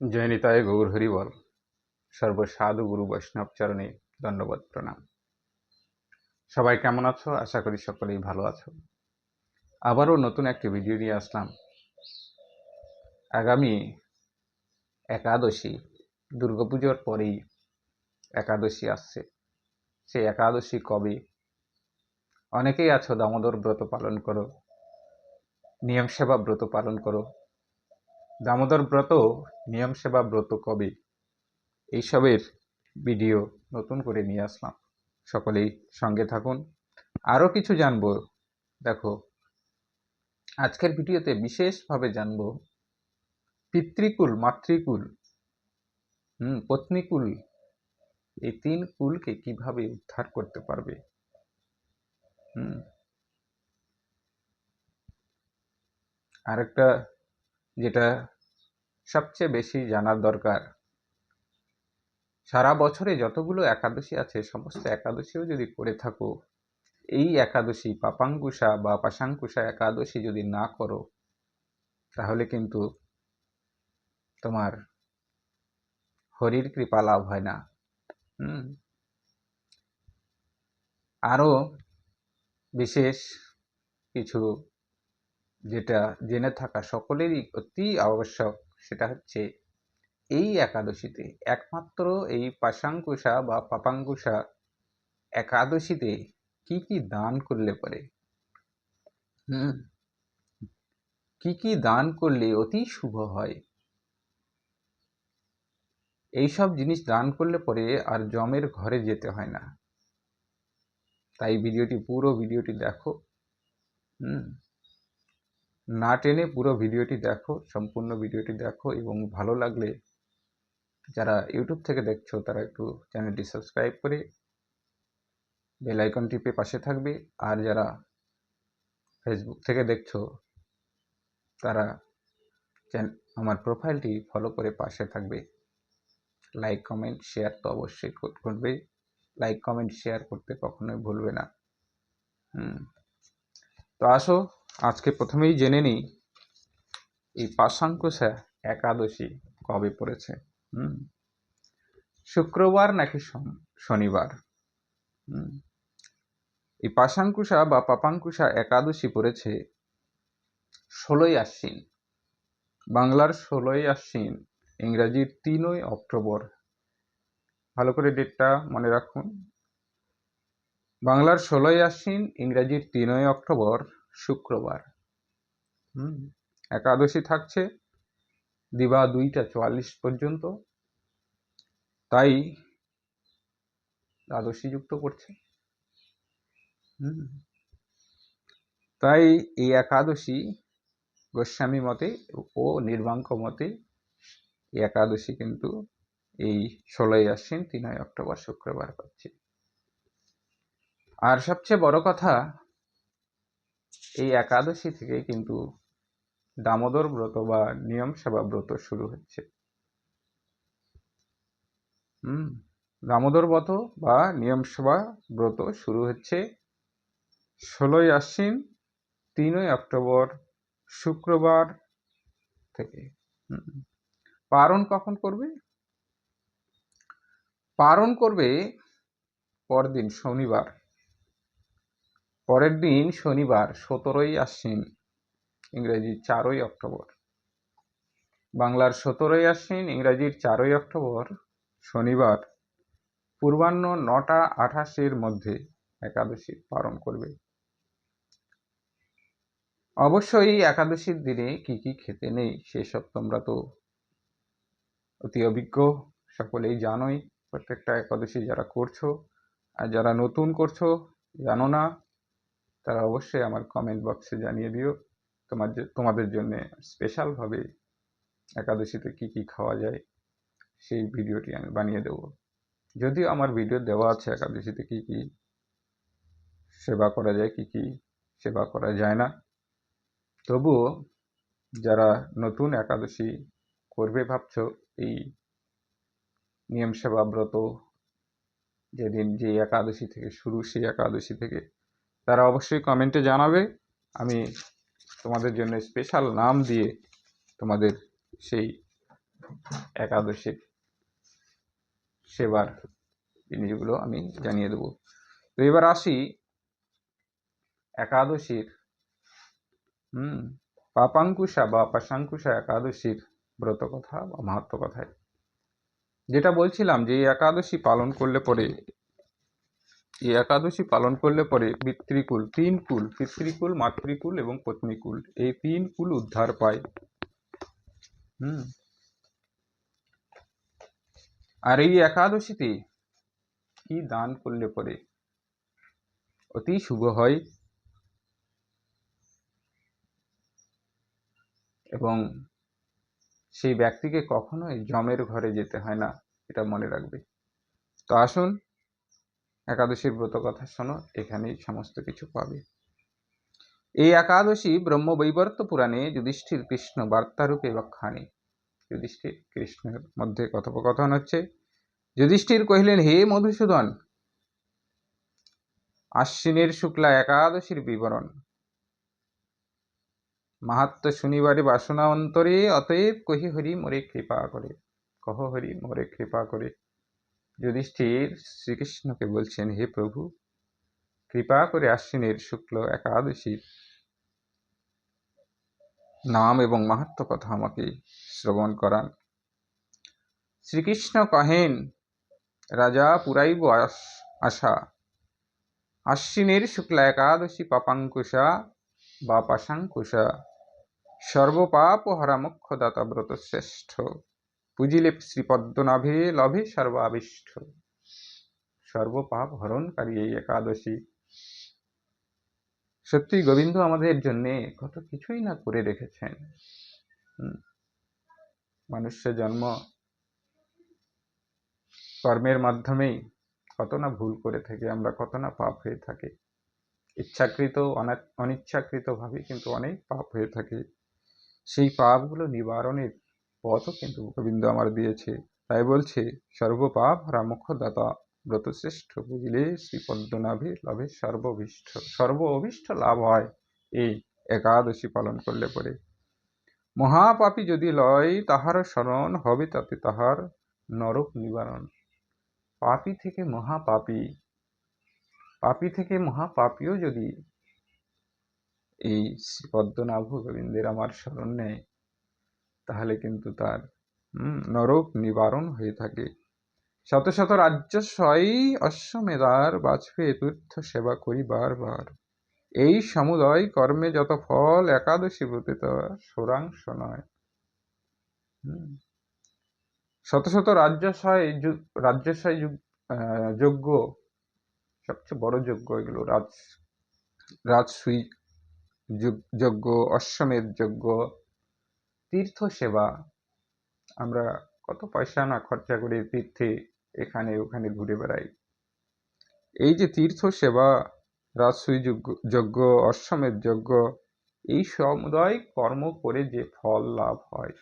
জয়নিতায় গৌর হরিবল। সর্বসাধু গুরু বৈষ্ণব চরণে দণ্ডবোধ প্রণাম। সবাই কেমন আছো? আশা করি সকলেই ভালো আছো। আবারও নতুন একটি ভিডিও নিয়ে আসলাম। আগামী একাদশী, দুর্গাপুজোর পরেই একাদশী আসছে। সেই একাদশী কবে? অনেকেই আছো, দামোদর ব্রত পালন করো নিয়ম সেবা ব্রত পালন করো দামোদর ব্রত, নিয়ম সেবা ব্রত কবে। এইসবের ভিডিও নতুন করে নিয়ে আসলাম। সকলেই সঙ্গে থাকুন। আরও কিছু জানব। দেখো, আজকের ভিডিওতে বিশেষভাবে জানব পিতৃকুল, মাতৃকুল, হুম, পত্নীকুল। এই তিন কুলকে কীভাবে উদ্ধার করতে পারবে? হুম। আরেকটা যেটা সবচেয়ে বেশি জানার দরকার। সারা বছরে যতগুলো একাদশী আছে, সমস্ত একাদশীও যদি করে থাকো, এই একাদশী পাপাঙ্কুশা বা পাশাঙ্কুশা একাদশী যদি না করো, তাহলে কিন্তু তোমার হরির কৃপা লাভ হয় না। আরও বিশেষ কিছু যেটা জেনে থাকা সকলেরই অতি আবশ্যক সেটা হচ্ছে এই একাদশীতে একমাত্র এই পাশাঙ্কুশা বা পাপাঙ্কুশা একাদশীতে কি কি দান করলে পরে? হুম। কি কি দান করলে অতি শুভ হয়? এইসব জিনিস দান করলে পরে আর জমের ঘরে যেতে হয় না। তাই ভিডিওটি পুরো ভিডিওটি দেখো। হুম। না টেনে পুরো ভিডিওটি দেখো, সম্পূর্ণ ভিডিওটি দেখো এবং ভালো লাগলে যারা ইউটিউব থেকে দেখছ তারা একটু চ্যানেলটি সাবস্ক্রাইব করে বেল আইকন টিপে পাশে থাকবে। আর যারা ফেসবুক থেকে দেখছ তারা আমার প্রোফাইলটি ফলো করে পাশে থাকবে। লাইক কমেন্ট শেয়ার তো অবশ্যই করবে। লাইক কমেন্ট শেয়ার করতে কখনোই ভুলবে না। হুম। তো আসো আজকে প্রথমেই জেনে নিই, এই পাশাঙ্কুশা একাদশী কবে পড়েছে? হুম? শুক্রবার নাকি শনিবার? হুম? এই পাশাঙ্কুশা বা পাপাঙ্কুশা একাদশী পড়েছে ষোলোই আশ্বিন। বাংলার ষোলোই আশ্বিন, ইংরাজির তিনই অক্টোবর। ভালো করে ডেটটা মনে রাখুন। বাংলার ষোলোই আশ্বিন, ইংরাজির তিনই অক্টোবর। শুক্রবার। হুম, একাদশী থাকছে দিবা দুইটা চুয়াল্লিশ পর্যন্ত। তাই দ্বাদশী যুক্ত করছে। হুম, তাই এই একাদশী গোস্বামী মতে ও নির্বাঙ্ক মতে এই একাদশী কিন্তু এই ষোলোই আশ্বিন, তিনই অক্টোবর, শুক্রবার পাচ্ছে আর সবচেয়ে বড় কথা এই একাদশী থেকে কিন্তু দামোদর ব্রত বা নিয়ম সেবা ব্রত শুরু হচ্ছে। হুম, দামোদর ব্রত বা নিয়ম সেবা ব্রত শুরু হচ্ছে ষোলোই আশ্বিন, তিনই অক্টোবর, শুক্রবার থেকে। পারণ কখন করবে? পারণ করবে পরদিন, শনিবার। পরের দিন শনিবার সতেরোই আশ্বিন, ইংরেজি চারই অক্টোবর। বাংলার সতেরোই আশ্বিন, ইংরাজির চারই অক্টোবর, শনিবার পূর্বাহ্ন নটা আঠাশের মধ্যে একাদশী পালন করবে। অবশ্যই একাদশীর দিনে কি কি খেতে নেই, সেসব তোমরা তো অতি অভিজ্ঞ, সকলেই জানোই। প্রত্যেকটা একাদশী যারা করছ আর যারা নতুন করছ, জানো না। তারা অবশ্যই আমার কমেন্ট বক্সে জানিয়ে দিও। তোমার তোমাদের জন্য স্পেশালভাবে একাদশীতে কি কি খাওয়া যায়, সেই ভিডিওটি আমি বানিয়ে দেব। যদিও আমার ভিডিও দেওয়া আছে একাদশীতে কি কি সেবা করা যায়, কি কি সেবা করা যায় না। তবুও যারা নতুন একাদশী করবে ভাবছ, এই নিয়ম সেবা ব্রত যেদিন যে একাদশী থেকে শুরু, সেই একাদশী থেকে তারা অবশ্যই কমেন্টে জানাবে। আমি তোমাদের জন্য স্পেশাল নাম দিয়ে তোমাদের সেই একাদশীর সেবার জিনিসগুলো আমি জানিয়ে দেব। তো এবার আসি একাদশীর, হুম, পাপাঙ্কুশা বা পাশাঙ্কুশা একাদশীর ব্রত কথা বা মাহাত্ম কথায়। যেটা বলছিলাম যে একাদশী পালন করলে পরে এই একাদশী পালন করলে পরে পিতৃকুল, তিন কুল, পিতৃকুল, মাতৃকুল এবং পত্নীকুল, এই তিন কুল উদ্ধার পায়। হুম। আর এই একাদশীতে কি দান করলে পরে অতি শুভ হয়? এবং সেই ব্যক্তিকে কখনোই জমের ঘরে যেতে হয় না, এটা মনে রাখবে। তো আসুন একাদশীর ব্রত কথা শোনো, এখানেই সমস্ত কিছু পাবে। এই একাদশী ব্রহ্মবৈবর্ত পুরাণে যুধিষ্ঠির কৃষ্ণ বার্তারূপে ব্যাখ্যানে। যুধিষ্ঠির কৃষ্ণের মধ্যে কথোপকথন হচ্ছে, যুধিষ্ঠির কহিলেন, হে মধুসূদন, আশ্বিনের শুক্লা একাদশীর বিবরণ। মাহাত্ম শনিবারে বাসনা অন্তরে অতএব কহি হরি, মোরে কৃপা করে, কহ হরি, মোরে কৃপা করে। যুধিষ্ঠির শ্রীকৃষ্ণকে বলছেন, হে প্রভু, কৃপা করে আশ্বিনের শুক্ল একাদশীর নাম এবং মাহাত্ম কথা আমাকে শ্রবণ করান। শ্রীকৃষ্ণ কহেন, রাজা পুরাইব আশা। আশ্বিনের শুক্লা একাদশী পাপাঙ্কুশা বা পাশাঙ্কুশা। সর্বপাপ হরা মুখ্যদাতা ব্রত শ্রেষ্ঠ পুজিলে শ্রীপদ্মনাভে লভে সর্বাবিষ্ট। সর্বপাপ হরণকারী এই একাদশী। সত্যি গোবিন্দ আমাদের জন্যে কত কিছুই না করে রেখেছেন। মানুষ্য জন্ম কর্মের মাধ্যমেই কত না ভুল করে থাকি, আমরা কত না পাপ হয়ে থাকে। ইচ্ছাকৃত, অনা- অনিচ্ছাকৃতভাবে কিন্তু অনেক পাপ হয়ে থাকে। সেই পাপগুলো নিবারণের পথও কিন্তু গোবিন্দ আমার দিয়েছে। তাই বলছে, সর্বপাপ রামক্ষদাতা ব্রতশ্রেষ্ঠ বুঝিলে শ্রী পদ্মনাভে লাভে সর্বভিষ্ট সর্ব অভিষ্ট লাভ হয়, এই একাদশী পালন করলে পরে। মহাপাপী যদি লয়, তাহার স্মরণ হবে তাতে তাহার নরক নিবারণ। পাপী থেকে মহাপাপী, পাপী থেকে মহাপাপীও যদি এই শ্রী পদ্মনাভ গোবিন্দের আমার স্মরণ নেয় তাহলে কিন্তু তার নরক নিবারণ হয়ে থাকে। শত শত রাজ্য সই অশ্বমেধার বাজপে তীর্থ সেবা করি বারবার। এই সমুদয় কর্মে যত ফল একাদশী ব্রতে সোরাংশ নয়। শত শত রাজ্যশয় রাজ্যশয় যুগ- আহ, যজ্ঞ সবচেয়ে বড় যোগ্য এগুলো রাজ রাজসুই যুগ- যজ্ঞ অশ্বমেধ যজ্ঞ তীর্থ সেবা আমরা কত পয়সা না খরচা করে তীর্থে এখানে ওখানে ঘুরে বেড়াই। এই যে তীর্থ সেবা রাজসুই যজ্ঞ, অশ্বমেধ যজ্ঞ, এই সমুদয় কর্ম করে যে ফল লাভ হয়।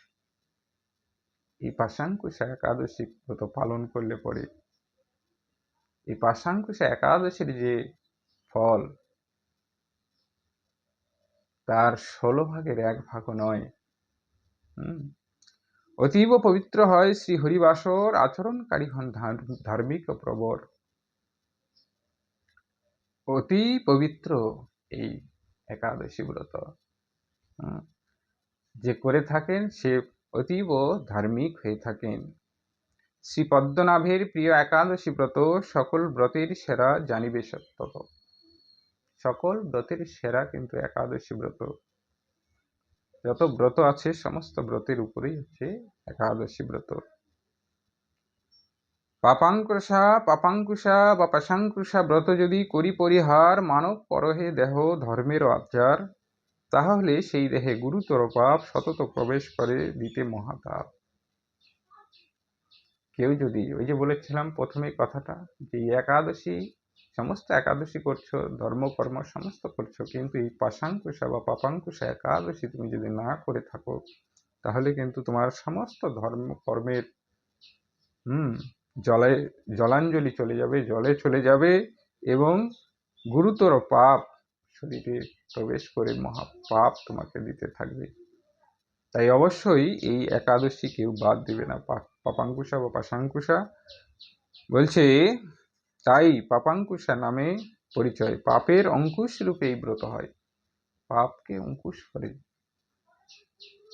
এই পাশাঙ্কুশা একাদশী ব্রত পালন করলে পরে এই পাশাঙ্কুশা একাদশীর যে ফল, তার ষোলো ভাগের এক ভাগও নয় অতীব পবিত্র হয় শ্রী হরিবাসর আচরণকারী হন ধার- ধার্মিক ও প্রবর অতি পবিত্র এই একাদশী ব্রত। যে করে থাকেন সে অতীব ধার্মিক হয়ে থাকেন। শ্রী পদ্মনাভের প্রিয় একাদশী ব্রত সকল ব্রতের সেরা জানিবে সত্যত সকল ব্রতের সেরা কিন্তু একাদশী ব্রত। যত ব্রত আছে, সমস্ত ব্রতের উপরেই হচ্ছে একাদশী ব্রত। পাপাঙ্কুশা পাপাঙ্কুশা বা পাশাঙ্কুশা ব্রত যদি করি পরিহার, মানব পরহে দেহ ধর্মের আচার তাহলে সেই দেহে গুরুতর পাপ সতত প্রবেশ করে দিতে মহাতাপ। কেউ যদি, ওই যে বলেছিলাম প্রথমে কথাটা, যে একাদশী সমস্ত একাদশী করছ ধর্মকর্ম সমস্ত করছ, কিন্তু এই পাশাঙ্কুশা বা পাপাঙ্কুশা একাদশী তুমি যদি না করে থাকো, তাহলে কিন্তু তোমার সমস্ত ধর্ম, কর্মের, হুম, জলে, জলাঞ্জলি চলে যাবে, জলে চলে যাবে এবং গুরুতর পাপ শরীরে প্রবেশ করে মহা পাপ তোমাকে দিতে থাকবে। তাই অবশ্যই এই একাদশী কেউ বাদ দেবে না। পাপাঙ্কুশা বা পাশাঙ্কুশা বলছে তাই পাপাঙ্কুশা নামে পরিচয়। পাপের অঙ্কুশ রূপে এই ব্রত হয়। পাপকে অঙ্কুশ করে।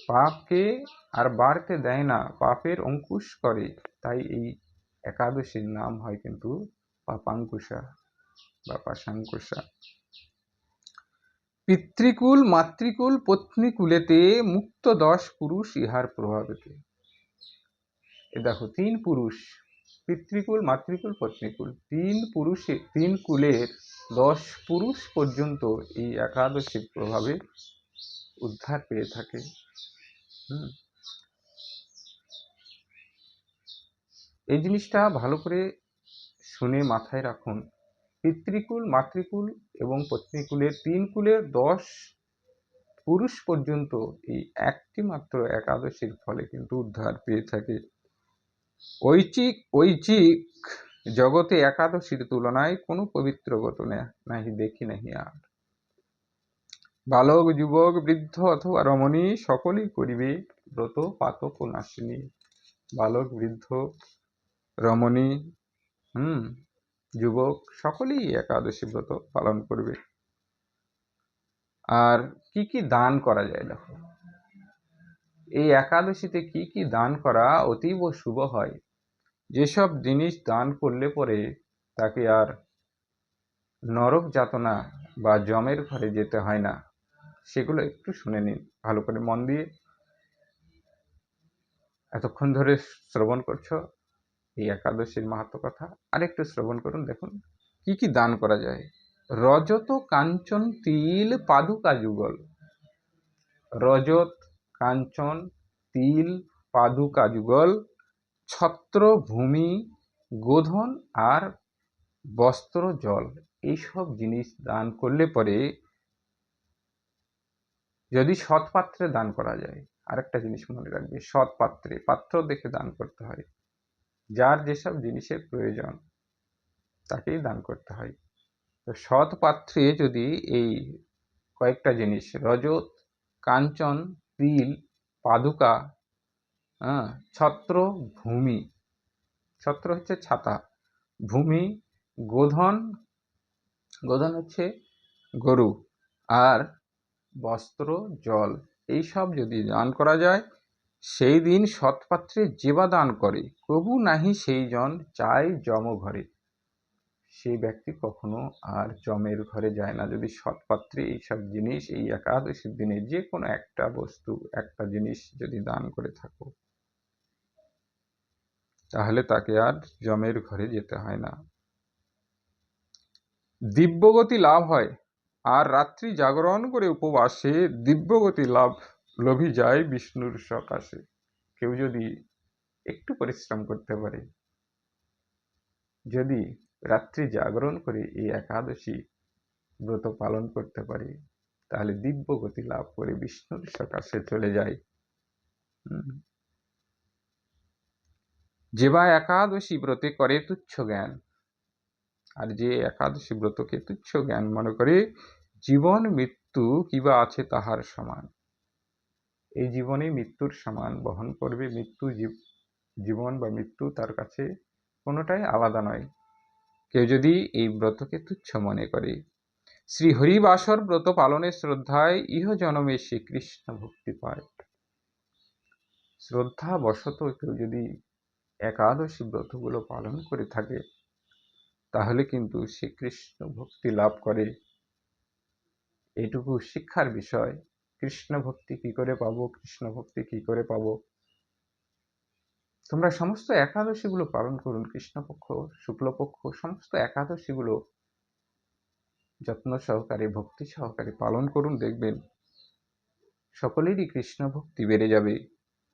পাপকে আর বাড়তে দেয় না, পাপের অঙ্কুশ করে। তাই এই একাদশীর নাম হয় কিন্তু পাপাঙ্কুশা বা পাশাঙ্কুশা। পিতৃকুল, মাতৃকুল, পত্নীকুলেতে মুক্ত দশ পুরুষ ইহার প্রভাবেতে। এ দেখো, তিন পুরুষ। পিতৃকুল, মাতৃকুল, পত্নীকুল। তিন পুরুষে, তিন কুলের দশ পুরুষ পর্যন্ত এই একাদশীর প্রভাবে উদ্ধার পেয়ে থাকে। এই জিনিসটা ভালো করে শুনে মাথায় রাখুন। পিতৃকুল, মাতৃকুল এবং পত্নীকুলের তিন কুলের দশ পুরুষ পর্যন্ত এই একটি মাত্র একাদশীর ফলে কিন্তু উদ্ধার পেয়ে থাকে। ঐচিক ঐচিক জগতে একাদশীর তুলনায় কোনো পবিত্র গত নাহি, দেখি নাহি আর। বালক, যুবক, বৃদ্ধ অথবা রমণী সকলেই করিবে ব্রত, পাতক ও নাশিনী। বালক, বৃদ্ধ, রমণী, হুম, যুবক সকলেই একাদশী ব্রত পালন করবে। আর কি কি দান করা যায় দেখো। এই একাদশীতে কি কি দান করা অতীব শুভ হয়? যেসব জিনিস দান করলে পরে তাকে আর নরক যাতনা বা জমের ঘরে যেতে হয় না। সেগুলো একটু শুনে নিন, ভালো করে মন দিয়ে। এতক্ষণ ধরে শ্রবণ করছ, এই একাদশীর মাহাত্ম কথা। আর একটু শ্রবণ করুন, দেখুন, কি কি দান করা যায়? রজত কাঞ্চন তিল পাদুকা যুগল। রজত কাঞ্চন, তিল, পাদুকা যুগল, ছত্রভূমি, গোধন আর বস্ত্র জল। এইসব জিনিস দান করলে পরে যদি সৎ পাত্রে দান করা যায়, আরেকটা জিনিস মনে রাখবে, সৎ পাত্রে, পাত্র দেখে দান করতে হয়। যার যেসব জিনিসের প্রয়োজন, তাকেই দান করতে হয়। তো সৎ পাত্রে যদি এই কয়েকটা জিনিস, রজত, কাঞ্চন তিল, পাদুকা হ্যাঁ ছত্র ভূমি ছত্র হচ্ছে ছাতা। ভূমি, গোধন গোধন হচ্ছে গরু। আর বস্ত্র, জল, এই সব যদি দান করা যায়, সেই দিন সৎপাত্রে যেবা দান করে। কবু নাহি সেই জন চায় যম ঘরে। সেই ব্যক্তি কখনো আর জমের ঘরে যায় না। যদি সৎপাত্রে এইসব জিনিস, এই একাদশীর দিনে যে কোনো একটা বস্তু, একটা জিনিস যদি দান করে থাকো, তাহলে তাকে আর জমের ঘরে যেতে হয় না। দিব্যগতি লাভ হয়, আর রাত্রি জাগরণ করে উপবাসে দিব্যগতি লাভ, লোভী যায় বিষ্ণুর সকাশে। কেউ যদি একটু পরিশ্রম করতে পারে, যদি রাত্রি জাগরণ করে এই একাদশী ব্রত পালন করতে পারে, তাহলে দিব্য গতি লাভ করে বিষ্ণুর সকাশে চলে যায়। যে বা একাদশী ব্রতে করে তুচ্ছ জ্ঞান, আর যে একাদশী ব্রতকে তুচ্ছ জ্ঞান মনে করে, জীবন মৃত্যু কিবা আছে তাহার সমান। এই জীবনে মৃত্যুর সমান বহন করবে, মৃত্যু জীব- জীবন বা মৃত্যু তার কাছে কোনোটাই আলাদা নয়। কেউ যদি এই ব্রতকে তুচ্ছ মনে করে। শ্রী হরিবাসর ব্রত পালনের শ্রদ্ধায় ইহ জনমে শ্রীকৃষ্ণ ভক্তি পায় শ্রদ্ধা বশত কেউ যদি একাদশী ব্রতগুলো পালন করে থাকে, তাহলে কিন্তু শ্রীকৃষ্ণ ভক্তি লাভ করে। এটুকু শিক্ষার বিষয়, কৃষ্ণ ভক্তি কি করে পাবো, কৃষ্ণ ভক্তি কি করে পাবো? তোমরা সমস্ত একাদশীগুলো পালন করুন, কৃষ্ণপক্ষ, শুক্লপক্ষ, সমস্ত একাদশীগুলো যত্ন সহকারে, ভক্তি সহকারে পালন করুন, দেখবেন সকলেরই কৃষ্ণ ভক্তি বেড়ে যাবে।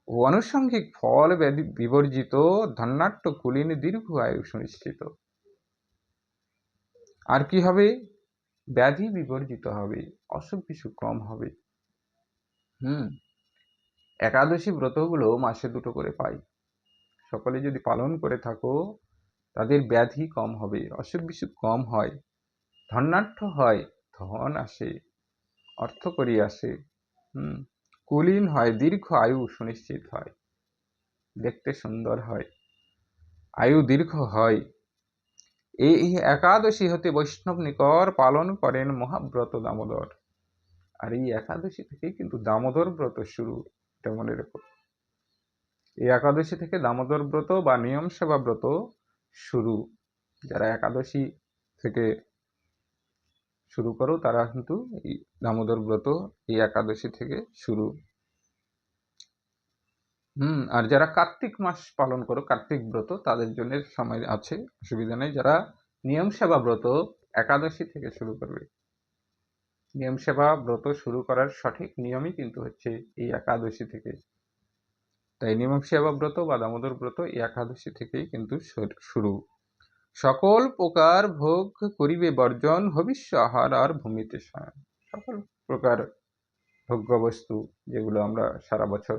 ও আনুষঙ্গিক ফল বিবর্জিত, ধন্যাট্য কুলীন দীর্ঘ আয়ু সুনিশ্চিত। আর কি হবে? ব্যাধি বিবর্জিত হবে, অসুখ বিসুখ কম হবে। হুম, একাদশী ব্রতগুলো মাসে দুটো করে পাই। সকলে যদি পালন করে থাকো, তাদের ব্যাধি কম হবে, অসুখ বিসুখ কম হয় ধন্যাঢ্য হয়, ধন আসে, অর্থ করি আসে, হুম, কুলীন হয়, দীর্ঘ আয়ু সুনিশ্চিত হয়, দেখতে সুন্দর হয়, আয়ু দীর্ঘ হয়। এই একাদশী হতে বৈষ্ণব নিকর পালন করেন মহাব্রত দামোদর। আর এই একাদশী থেকেই কিন্তু দামোদর ব্রত শুরু, এটা মনে রেখো। এই একাদশী থেকে দামোদর ব্রত বা নিয়ম সেবা ব্রত শুরু। যারা একাদশী থেকে শুরু করো, তারা কিন্তু এই দামোদর ব্রত এই একাদশী থেকে শুরু। হুম, আর যারা কার্তিক মাস পালন করো, কার্তিক ব্রত, তাদের জন্য সময় আছে, অসুবিধা নেই। যারা নিয়ম সেবা ব্রত একাদশী থেকে শুরু করবে। নিয়ম সেবা ব্রত শুরু করার সঠিক নিয়মই কিন্তু হচ্ছে এই একাদশী থেকে। তাই নিয়ম সেবা ব্রত বা দামোদর ব্রত এই একাদশী থেকেই কিন্তু শুরু সকল প্রকার ভোগ করিবে বর্জন ভবিষ্য আহার আর ভূমিতে শয়ন। সকল প্রকার ভোগ্য বস্তু যেগুলো আমরা সারা বছর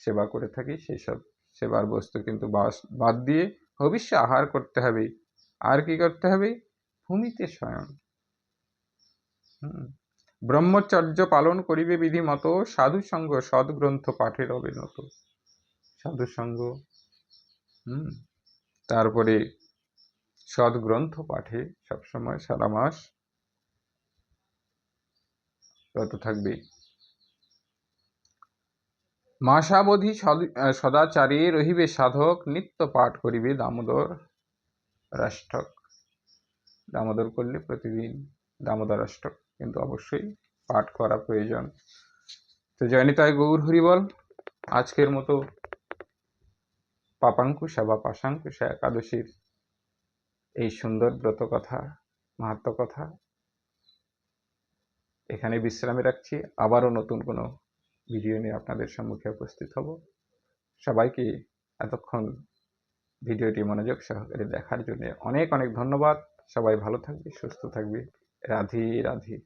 সেবা করে থাকি সেই সব সেবার বস্তু কিন্তু বাদ দিয়ে ভবিষ্য আহার করতে হবে। আর কি করতে হবে? ভূমিতে হুম। ব্রহ্মচর্য পালন করিবে বিধি মতো সাধু সঙ্গ সদ্গ্রন্থ পাঠের অবিনত। সাধু সঙ্গ। হুম, তারপরে সদ্গ্রন্থ পাঠে সবসময় সারা মাস রত থাকবে। মাসাবধি সদাচারে রহিবে সাধক, নিত্য পাঠ করিবে দামোদর রাষ্ট্রক দামোদর করলে প্রতিদিন দামোদর অষ্টক কিন্তু অবশ্যই পাঠ করা প্রয়োজন। তো জয়নিতায় গৌর হরিবল, আজকের মতো পাপাঙ্কুশা বা পাশাঙ্কুশা একাদশীর এই সুন্দর ব্রত কথা মাহাত্ম কথা এখানে বিশ্রামে রাখছি। আবারও নতুন কোনো ভিডিও নিয়ে আপনাদের সম্মুখে উপস্থিত হব। সবাইকে এতক্ষণ ভিডিওটি মনোযোগ সহকারে দেখার জন্য অনেক অনেক ধন্যবাদ। সবাই ভালো থাকবে, সুস্থ থাকবে। রাধে রাধে।